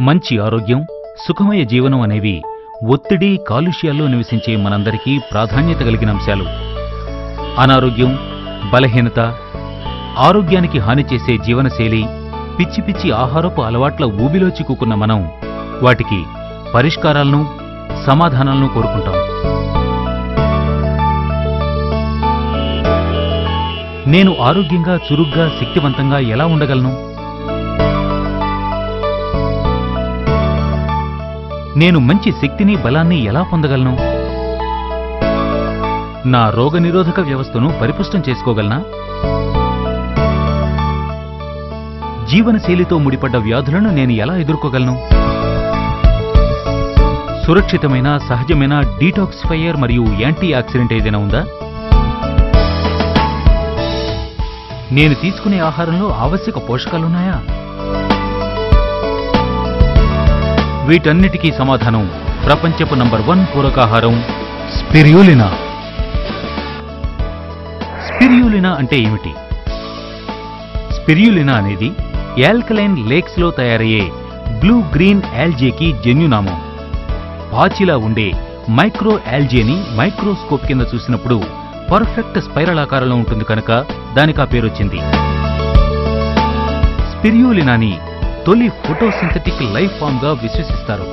మంచి ఆరోగ్యం సుఖమయ జీవనం అనేవి ఒత్తిడి కాలుష్యాల్లో నివసించే మనందరికీ ప్రాధాన్యత కలిగిన అంశాలు. అనారోగ్యం బలహీనత ఆరోగ్యానికి హాని చేసే జీవనశైలి పిచ్చి పిచ్చి ఆహారపు అలవాట్ల ఊబిలో చిక్కుకున్న మనం వాటికి పరిష్కారాలను సమాధానాలను కోరుకుంటాం. నేను ఆరోగ్యంగా చురుగ్గా శక్తివంతంగా ఎలా ఉండగలను? నేను మంచి శక్తిని బలాన్ని ఎలా పొందగలను? నా రోగనిరోధక వ్యవస్థను పరిపుష్టం చేసుకోగలనా? జీవనశైలితో ముడిపడ్డ వ్యాధులను నేను ఎలా ఎదుర్కోగలను? సురక్షితమైన సహజమైన డీటాక్సిఫైయర్ మరియు యాంటీ ఆక్సిడెంట్ ఏదైనా ఉందా? నేను తీసుకునే ఆహారంలో ఆవశ్యక పోషకాలున్నాయా? వీటన్నిటికీ సమాధానం ప్రపంచపు నంబర్ వన్ పూరకాహారం స్పిర్యూలినా. స్పిర్యూలినా అంటే ఏమిటి? స్పిర్యూలినా అనేది యాల్కలైన్ లేక్స్లో తయారయ్యే బ్లూ గ్రీన్ ఆల్జేకి జన్యునామం. పాచిలా ఉండే మైక్రో ఆల్జేని మైక్రోస్కోప్ కింద చూసినప్పుడు పర్ఫెక్ట్ స్పైరల్ ఆకారంలో ఉంటుంది కనుక దానికి ఆ పేరొచ్చింది. స్పిర్యూలినాని తొలి ఫోటోసింథటిక్ లైఫ్ ఫామ్గా విశ్వసిస్తారు.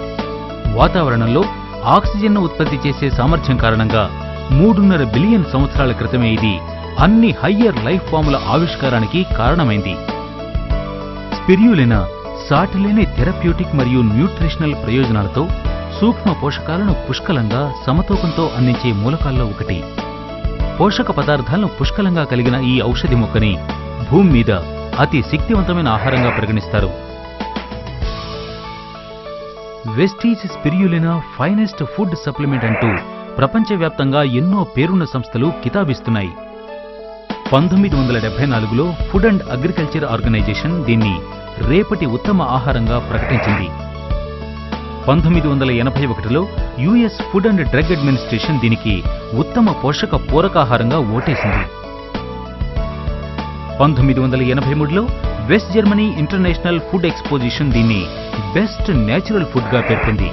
వాతావరణంలో ఆక్సిజన్ను ఉత్పత్తి చేసే సామర్థ్యం కారణంగా మూడున్నర బిలియన్ సంవత్సరాల క్రితమే ఇది అన్ని హయ్యర్ లైఫ్ ఫాముల ఆవిష్కారానికి కారణమైంది. స్పిర్యూలినా సాటిలేని థెరప్యూటిక్ మరియు న్యూట్రిషనల్ ప్రయోజనాలతో సూక్ష్మ పోషకాలను పుష్కలంగా సమతూకంతో అందించే మూలకాల్లో ఒకటి. పోషక పదార్థాలను పుష్కలంగా కలిగిన ఈ ఔషధి మొక్కని భూమి మీద అతి శక్తివంతమైన ఆహారంగా పరిగణిస్తారు. Vestige spirulina finest food supplement అంటూ ప్రపంచవ్యాప్తంగా ఎన్నో పేరున్న సంస్థలు కితాబిస్తున్నాయి. పంతొమ్మిది వందల డెబ్బై నాలుగులో ఫుడ్ అండ్ అగ్రికల్చర్ ఆర్గనైజేషన్ దీన్ని రేపటి ఉత్తమ ఆహారంగా ప్రకటించింది. పంతొమ్మిది వందల ఎనభై ఒకటిలో US food and drug administration దీనికి ఉత్తమ పోషక పూరకాహారంగా ఓటేసింది. పంతొమ్మిది వందల ఎనభై మూడులో West Germany international food exposition దీన్ని బెస్ట్ నేచురల్ ఫుడ్గా పేర్కొంది.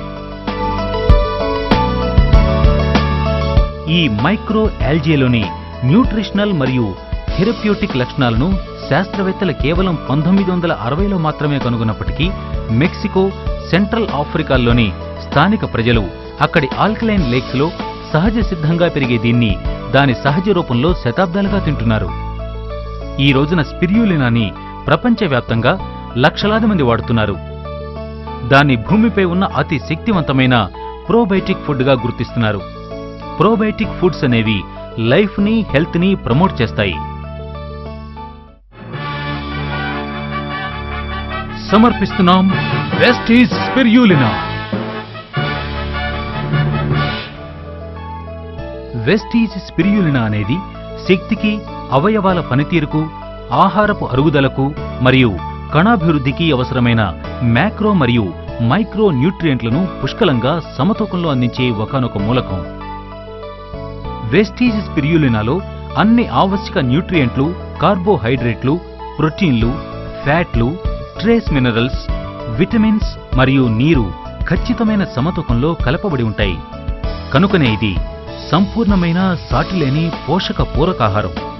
ఈ మైక్రో ఆల్జేలోని న్యూట్రిషనల్ మరియు థెరప్యూటిక్ లక్షణాలను శాస్త్రవేత్తలు కేవలం పంతొమ్మిది వందల అరవైలో మాత్రమే కనుగొన్నప్పటికీ మెక్సికో సెంట్రల్ ఆఫ్రికాల్లోని స్థానిక ప్రజలు అక్కడి ఆల్కలైన్ లేక్స్లో సహజ సిద్ధంగా పెరిగే దీన్ని దాని సహజ రూపంలో శతాబ్దాలుగా తింటున్నారు. ఈ రోజున స్పిర్యూలినాని ప్రపంచవ్యాప్తంగా లక్షలాది మంది వాడుతున్నారు. దాన్ని భూమిపై ఉన్న అతి శక్తివంతమైన ప్రోబయోటిక్ ఫుడ్గా గుర్తిస్తున్నారు. ప్రోబయోటిక్ ఫుడ్స్ అనేవి లైఫ్ని హెల్త్ని ప్రమోట్ చేస్తాయి. సమర్పిస్తున్నాం వెస్టీజ్ స్పిర్యూలినా వెస్టీజ్ స్పిరియులినా అనేది శక్తికి అవయవాల పనితీరుకు ఆహారపు అరుగుదలకు మరియు కణాభివృద్ధికి అవసరమైన మ్యాక్రో మరియు మైక్రో న్యూట్రియంట్లను పుష్కలంగా సమతూకంలో అందించే ఒకనొక మూలకం. వెస్టీజ్ స్పిరియులినాలో అన్ని ఆవశ్యక న్యూట్రియంట్లు కార్బోహైడ్రేట్లు ప్రోటీన్లు ఫ్యాట్లు ట్రేస్ మినరల్స్ విటమిన్స్ మరియు నీరు ఖచ్చితమైన సమతూకంలో కలపబడి ఉంటాయి. కనుకనే ఇది సంపూర్ణమైన సాటిలేని పోషక పూరకాహారం.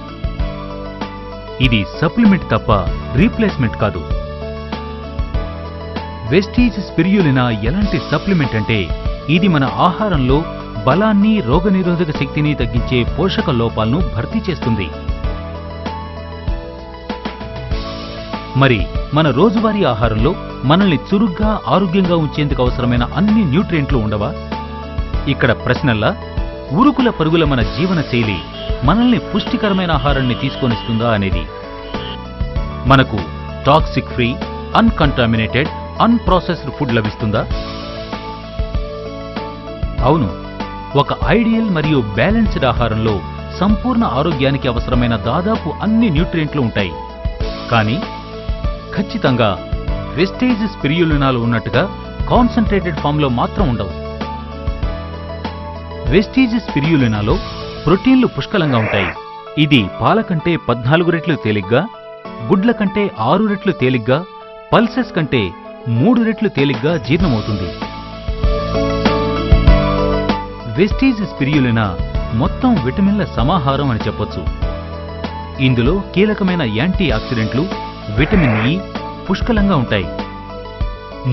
ఇది సప్లిమెంట్ తప్ప రీప్లేస్మెంట్ కాదు. వెస్టీజ్ స్పిర్యులినా ఎలాంటి సప్లిమెంట్ అంటే ఇది మన ఆహారంలో బలాన్ని రోగనిరోధక శక్తిని తగ్గించే పోషక లోపాలను భర్తీ చేస్తుంది. మరి మన రోజువారీ ఆహారంలో మనల్ని చురుగ్గా ఆరోగ్యంగా ఉంచేందుకు అవసరమైన అన్ని న్యూట్రియంట్లు ఉండవా? ఇక్కడ ప్రశ్నల్లా ఉరుకుల పరుగుల మన జీవన శైలి మనల్ని పుష్టికరమైన ఆహారాన్ని తీసుకొనిస్తుందా అనేది. మనకు toxic free uncontaminated unprocessed food లభిస్తుందా? అవును. ఒక ఐడియల్ మరియు బ్యాలెన్స్డ్ ఆహారంలో సంపూర్ణ ఆరోగ్యానికి అవసరమైన దాదాపు అన్ని న్యూట్రియంట్లు ఉంటాయి. కానీ ఖచ్చితంగా వెస్టేజ్ స్పిరియులినాలు ఉన్నట్టుగా కాన్సన్ట్రేటెడ్ ఫామ్లో మాత్రం ఉండవు. వెస్టీజ్ స్పిరియులినాలో ప్రోటీన్లు పుష్కలంగా ఉంటాయి. ఇది పాల కంటే పద్నాలుగు రెట్లు తేలిగ్గా గుడ్ల కంటే ఆరు రెట్లు తేలిగ్గా పల్సెస్ కంటే మూడు రెట్లు తేలిగ్గా జీర్ణమవుతుంది. వెస్టీజ్ స్పిరియులినా మొత్తం విటమిన్ల సమాహారం అని చెప్పొచ్చు. ఇందులో కీలకమైన యాంటీ ఆక్సిడెంట్లు విటమిన్ ఇ పుష్కలంగా ఉంటాయి.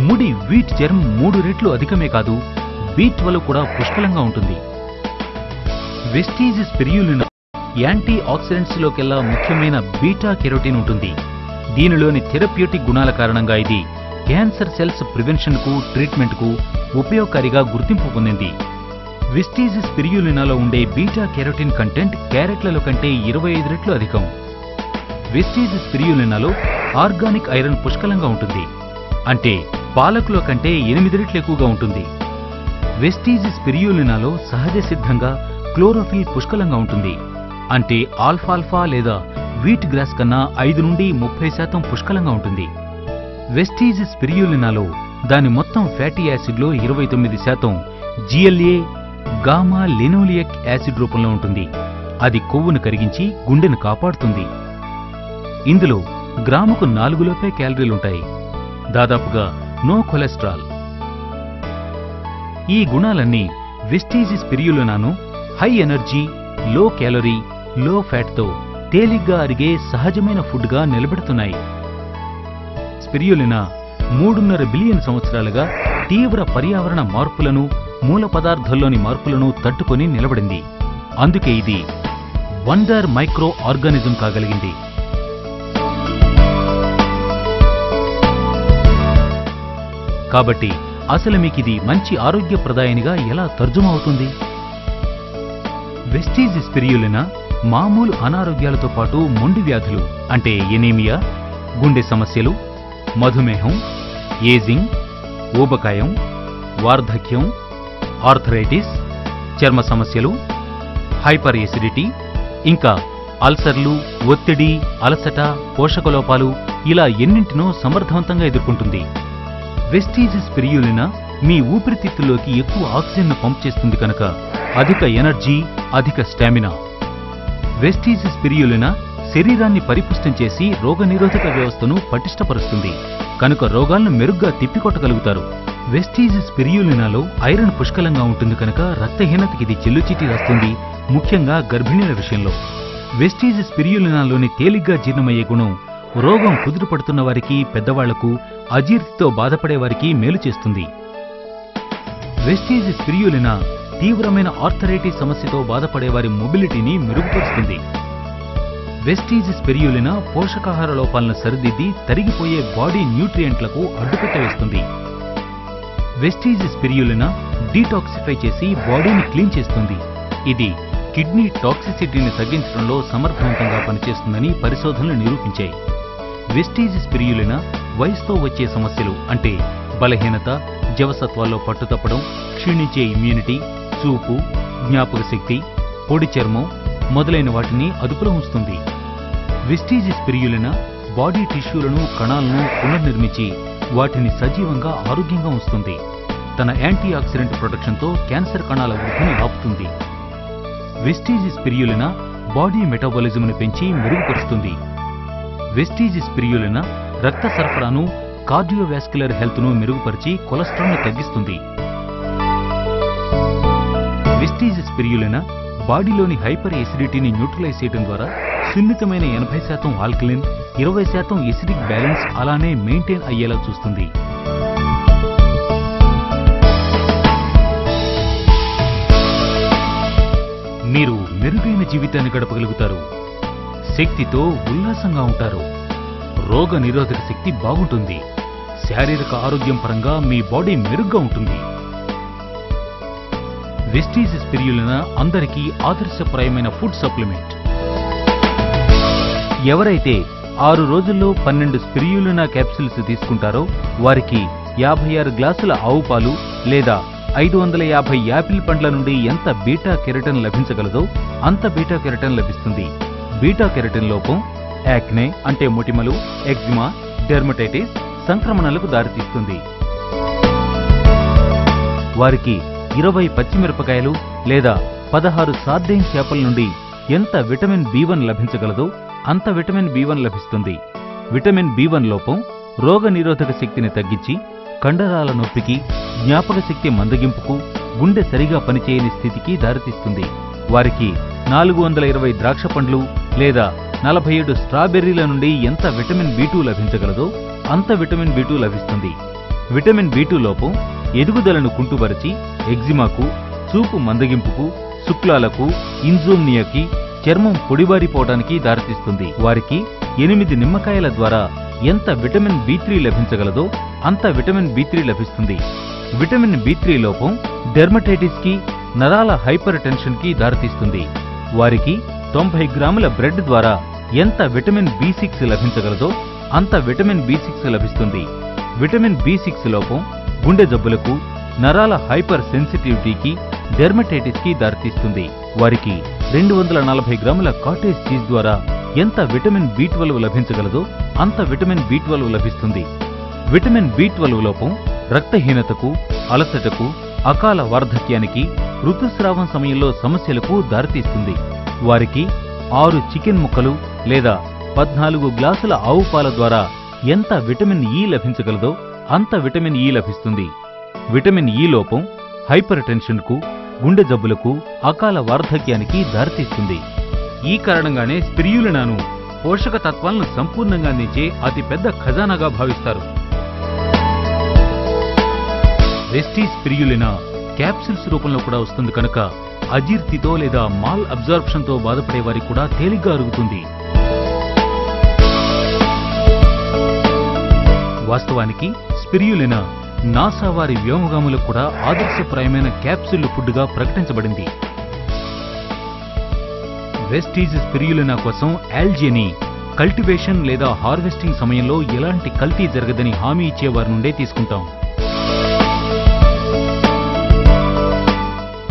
ముడి వీట్ చర్మం మూడు రెట్లు అధికమే కాదు బీట్ వల్ల కూడా పుష్కలంగా ఉంటుంది. వెస్టీజ్ స్పిరియులినా యాంటీ ఆక్సిడెంట్స్ లోకెల్లా ముఖ్యమైన బీటా కెరోటిన్ ఉంటుంది. దీనిలోని థెరప్యూటిక్ గుణాల కారణంగా ఇది క్యాన్సర్ సెల్స్ ప్రివెన్షన్కు ట్రీట్మెంట్కు ఉపయోగకారిగా గుర్తింపు పొందింది. విస్టీజ్ స్పిరియులినాలో ఉండే బీటా కెరోటిన్ కంటెంట్ క్యారెట్లలో కంటే ఇరవై ఐదు రెట్లు అధికం. విస్టీజ్ స్పిరియులినాలో ఆర్గానిక్ ఐరన్ పుష్కలంగా ఉంటుంది. అంటే పాలకులో కంటే ఎనిమిది రెట్లు ఎక్కువగా ఉంటుంది. వెస్టీజ్ స్పిరియులినాలో సహజ సిద్ధంగా క్లోరోఫిల్ పుష్కలంగా ఉంటుంది. అంటే ఆల్ఫాల్ఫా లేదా వీట్ గ్రాస్ కన్నా ఐదు నుండి ముప్పై శాతం పుష్కలంగా ఉంటుంది. వెస్టీజ్ స్పిరియులినాలో దాని మొత్తం ఫ్యాటీ యాసిడ్లో ఇరవై తొమ్మిది శాతం జిఎల్ఏ గామా లినోలియక్ యాసిడ్ రూపంలో ఉంటుంది. అది కొవ్వును కరిగించి గుండెను కాపాడుతుంది. ఇందులో గ్రాముకు నాలుగులోపే క్యాలరీలుంటాయి దాదాపుగా నో కొలెస్ట్రాల్. ఈ గుణాలన్నీ Vestige స్పిరియులినాను high energy low calorie low ఫ్యాట్తో తేలిగ్గా అరిగే సహజమైన ఫుడ్గా నిలబెడుతున్నాయి. స్పిరియులినా మూడున్నర బిలియన్ సంవత్సరాలుగా తీవ్ర పర్యావరణ మార్పులను మూల పదార్థాల్లోని మార్పులను తట్టుకొని నిలబడింది. అందుకే ఇది వండర్ మైక్రో ఆర్గానిజం కాగలిగింది. కాబట్టి అసలు మీకిది మంచి ఆరోగ్యప్రదాయనిగా ఎలా తర్జుమవుతుంది? వెస్టీజ్ స్పిరియులినా మామూలు అనారోగ్యాలతో పాటు మొండి వ్యాధులు అంటే ఎనీమియా గుండె సమస్యలు మధుమేహం ఏజింగ్ ఊబకాయం వార్ధక్యం ఆర్థరైటిస్ చర్మ సమస్యలు హైపర్ ఎసిడిటీ ఇంకా అల్సర్లు ఒత్తిడి అలసట పోషక లోపాలు ఇలా ఎన్నింటినో సమర్థవంతంగా ఎదుర్కొంటుంది. వెస్టీజ్ స్పిరియులినా మీ ఊపిరితిత్తుల్లోకి ఎక్కువ ఆక్సిజన్ను పంప్ చేస్తుంది కనుక అధిక ఎనర్జీ అధిక స్టామినా. వెస్టీజిస్ పిరియులిన శరీరాన్ని పరిపుష్టం చేసి రోగనిరోధక వ్యవస్థను పటిష్టపరుస్తుంది. కనుక రోగాలను మెరుగ్గా తిప్పికొట్టగలుగుతారు. వెస్టీజిస్ పిరియులినాలో ఐరన్ పుష్కలంగా ఉంటుంది కనుక రక్తహీనతకి ఇది చెల్లుచిటి రాస్తుంది ముఖ్యంగా గర్భిణీల విషయంలో. వెస్టీజిస్ పిరియులినాలోని తేలిగ్గా జీర్ణమయ్యే గుణం రోగం కుదురుపడుతున్న వారికి పెద్దవాళ్ళకు అజీర్తితో బాధపడే వారికి మేలు చేస్తుంది. వెస్టీజిస్ పిరియులినా తీవ్రమైన ఆర్థరైటిస్ సమస్యతో బాధపడే వారి మొబిలిటీని మెరుగుపరుస్తుంది. వెస్టీజ్ స్పెరియులినా పోషకాహార లోపాలను సరిదిద్ది తరిగిపోయే బాడీ న్యూట్రియంట్లకు అడ్డుకట్ట వేస్తుంది. వెస్టీజ్ పెరియులిన డీటాక్సిఫై చేసి బాడీని క్లీన్ చేస్తుంది. ఇది కిడ్నీ టాక్సిసిటీని తగ్గించడంలో సమర్థవంతంగా పనిచేస్తుందని పరిశోధనలు నిరూపించాయి. వెస్టీజ్ స్పిరియులినా వయసుతో వచ్చే సమస్యలు అంటే బలహీనత జవసత్వాల్లో పట్టుతప్పడం క్షీణించే ఇమ్యూనిటీ చూపు జ్ఞాపక శక్తి పొడి చర్మం మొదలైన వాటిని అదుపులో ఉంచుతుంది. విస్టీజ్ స్పిరియులిన బాడీ టిష్యూలను కణాలను పునర్నిర్మించి వాటిని సజీవంగా ఆరోగ్యంగా ఉంచుతుంది. తన యాంటీ ఆక్సిడెంట్ ప్రొటెక్షన్తో క్యాన్సర్ కణాల వృద్ధిని ఆపుతుంది. వెస్టీజిస్ స్పిరియులిన బాడీ మెటాబాలిజంను పెంచి మెరుగుపరుస్తుంది. వెస్టీజిస్ స్పిరియులిన రక్త సరఫరాను కార్డియోవాస్క్యులర్ హెల్త్ను మెరుగుపరిచి కొలెస్ట్రాల్ను తగ్గిస్తుంది. వెస్టీజెస్ స్పిరియులిన బాడీలోని హైపర్ ఎసిడిటీని న్యూట్రలైజ్ చేయడం ద్వారా సున్నితమైన ఎనభై శాతం ఆల్కలిన్ ఇరవై శాతం ఎసిడిక్ బ్యాలెన్స్ అలానే మెయింటైన్ అయ్యేలా చూస్తుంది. మీరు మెరుగైన జీవితాన్ని గడపగలుగుతారు. శక్తితో ఉల్లాసంగా ఉంటారు. రోగ నిరోధక శక్తి బాగుంటుంది. శారీరక ఆరోగ్యం పరంగా మీ బాడీ మెరుగ్గా ఉంటుంది. వెస్టీజ్ స్పిరియులన అందరికీ ఆదర్శప్రాయమైన ఫుడ్ సప్లిమెంట్. ఎవరైతే ఆరు రోజుల్లో పన్నెండు స్పిరియులినా క్యాప్సిల్స్ తీసుకుంటారో వారికి యాభై ఆరు గ్లాసుల ఆవు పాలు లేదా ఐదు వందల యాభై యాపిల్ పండ్ల నుండి ఎంత బీటా కెరటన్ లభించగలదో అంత బీటా కెరటన్ లభిస్తుంది. బీటా కెరటన్ లోపం యాక్నే అంటే మొటిమలు ఎగ్జిమా డెర్మటైటిస్ సంక్రమణలకు దారితీస్తుంది. వారికి ఇరవై పచ్చిమిరపకాయలు లేదా పదహారు సాధ్యం చేపల నుండి ఎంత విటమిన్ బి వన్ లభించగలదో అంత విటమిన్ బి వన్ లభిస్తుంది. విటమిన్ బి వన్ లోపం రోగ నిరోధక శక్తిని తగ్గించి కండరాల నొప్పికి జ్ఞాపక శక్తి మందగింపుకు గుండె సరిగా పనిచేయని స్థితికి దారితీస్తుంది. వారికి నాలుగు వందల ఇరవై ద్రాక్ష పండ్లు లేదా నలభై ఏడు స్ట్రాబెర్రీల నుండి ఎంత విటమిన్ బి టూ లభించగలదో అంత విటమిన్ బి టూ లభిస్తుంది. విటమిన్ బి టూ లోపం ఎదుగుదలను కుంటుపరిచి ఎగ్జిమాకు చూపు మందగింపుకు శుక్లాలకు ఇన్జోమ్నియాకి చర్మం పొడిబారిపోవడానికి దారితీస్తుంది. వారికి ఎనిమిది నిమ్మకాయల ద్వారా ఎంత విటమిన్ బి లభించగలదో అంత విటమిన్ బి త్రీ లభిస్తుంది. విటమిన్ బి లోపం డెర్మటైటిస్కి నరాల హైపర్ టెన్షన్కి దారితీస్తుంది. వారికి తొంభై గ్రాముల బ్రెడ్ ద్వారా ఎంత విటమిన్ బి సిక్స్ లభించగలదో అంత విటమిన్ బి సిక్స్ లభిస్తుంది. విటమిన్ బి సిక్స్ లోపం గుండె జబ్బులకు నరాల హైపర్ సెన్సిటివిటీకి డెర్మటైటిస్కి దారితీస్తుంది. వారికి రెండు వందల నలభై గ్రాముల కాటేజ్ చీజ్ ద్వారా ఎంత విటమిన్ బి ట్వెల్వ్ లభించగలదో అంత విటమిన్ బి ట్వెల్వ్ లభిస్తుంది. విటమిన్ బి ట్వెల్వ్ లోపం రక్తహీనతకు అలసటకు అకాల వార్ధక్యానికి ఋతుస్రావం సమయంలో సమస్యలకు దారితీస్తుంది. వారికి ఆరు చికెన్ ముక్కలు లేదా పద్నాలుగు గ్లాసుల ఆవు పాల ద్వారా ఎంత విటమిన్ ఇ లభించగలదో అంత విటమిన్ ఇ లభిస్తుంది. విటమిన్ ఇ లోపం హైపర్ టెన్షన్కు గుండె జబ్బులకు అకాల వార్ధక్యానికి దారితీస్తుంది. ఈ కారణంగానే స్త్రీయులనాను పోషక తత్వాలను సంపూర్ణంగా అందించే అతి పెద్ద ఖజానాగా భావిస్తారు. రెస్టీ స్పిరియులినా క్యాప్సిల్స్ రూపంలో కూడా వస్తుంది కనుక అజీర్తితో లేదా మాల్ అబ్జార్ప్షన్తో బాధపడే వారికి కూడా తేలిగ్గా అరుగుతుంది. వాస్తవానికి స్పిరియులినా నాసా వారి వ్యోమగాములకు కూడా ఆదర్శప్రాయమైన క్యాప్సూల్ ఫుడ్గా ప్రకటించబడింది. వెస్టీజ్ స్పిరియులినా కోసం ఆల్జీని కల్టివేషన్ లేదా హార్వెస్టింగ్ సమయంలో ఎలాంటి కల్తీ జరగదని హామీ ఇచ్చేవారి నుండే తీసుకుంటాం.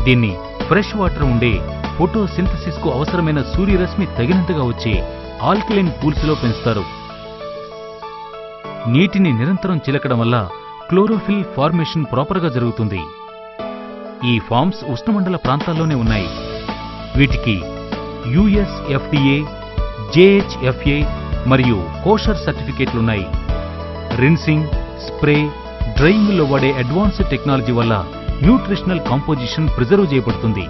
దీన్ని ఫ్రెష్ వాటర్ ఉండే ఫోటోసింథసిస్కు అవసరమైన సూర్యరశ్మి తగినంతగా వచ్చే ఆల్కలైన్ పూల్స్లో పెంచుతారు. నీటిని నిరంతరం చిలకడం వల్ల క్లోరోఫిల్ ఫార్మేషన్ ప్రాపర్గా జరుగుతుంది. ఈ ఫార్మ్స్ ఉష్ణమండల ప్రాంతాల్లోనే ఉన్నాయి. వీటికి యుఎస్ఎఫ్డిఏ జేహెచ్ఎఫ్ఏ మరియు కోషర్ సర్టిఫికేట్లున్నాయి. రిన్సింగ్ స్ప్రే డ్రైయింగ్లో వాడే అడ్వాన్స్డ్ టెక్నాలజీ వల్ల న్యూట్రిషనల్ కాంపోజిషన్ ప్రిజర్వ్ చేయబడుతుంది.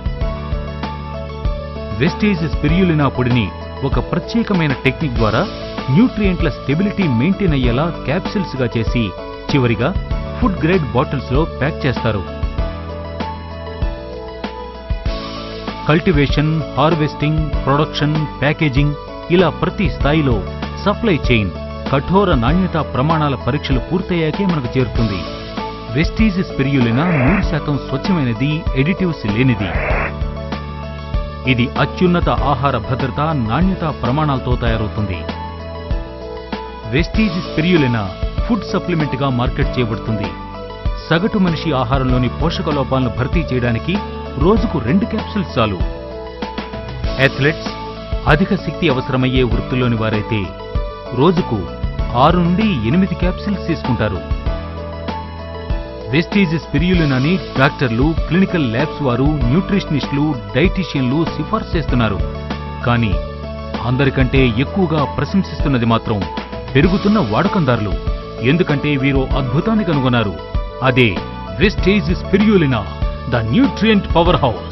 వెస్టేజ్ స్పిరియులినా పొడిని ఒక ప్రత్యేకమైన టెక్నిక్ ద్వారా న్యూట్రియంట్ల స్టెబిలిటీ మెయింటైన్ అయ్యేలా క్యాప్సిల్స్గా చేసి చివరిగా ఫుడ్ గ్రేడ్ బాటిల్స్లో ప్యాక్ చేస్తారు. కల్టివేషన్ హార్వెస్టింగ్ ప్రొడక్షన్ ప్యాకేజింగ్ ఇలా ప్రతి స్థాయిలో సప్లై చైన్ కఠోర నాణ్యతా ప్రమాణాల పరీక్షలు పూర్తయ్యాకే మనకు చేరుతుంది. వెస్టీజ్ స్పిరియులినా నూరు శాతం స్వచ్ఛమైనది ఎడిటివ్స్ లేనిది. ఇది అత్యున్నత ఆహార భద్రత నాణ్యతా ప్రమాణాలతో తయారవుతుంది. వెస్టీజ్ స్పిరియులినా ఫుడ్ సప్లిమెంట్గా మార్కెట్ చేయబడుతుంది. సగటు మనిషి ఆహారంలోని పోషక లోపాలను భర్తీ చేయడానికి రోజుకు రెండు క్యాప్సూల్స్ చాలు. అథ్లెట్స్ అధిక శక్తి అవసరమయ్యే వృత్తిలోని వారైతే రోజుకు ఆరు నుండి ఎనిమిది క్యాప్సూల్స్ తీసుకుంటారు. వెస్టీజ్ స్పిరియులినాని డాక్టర్లు క్లినికల్ ల్యాబ్స్ వారు న్యూట్రిషనిస్టులు డైటీషియన్లు సిఫార్సు చేస్తున్నారు. కానీ అందరికంటే ఎక్కువగా ప్రశంసిస్తున్నది మాత్రం పెరుగుతున్న వాడకందారులు. ఎందుకంటే వీరు అద్భుతాన్ని కనుగొన్నారు. అదే Vestige spirulina the nutrient powerhouse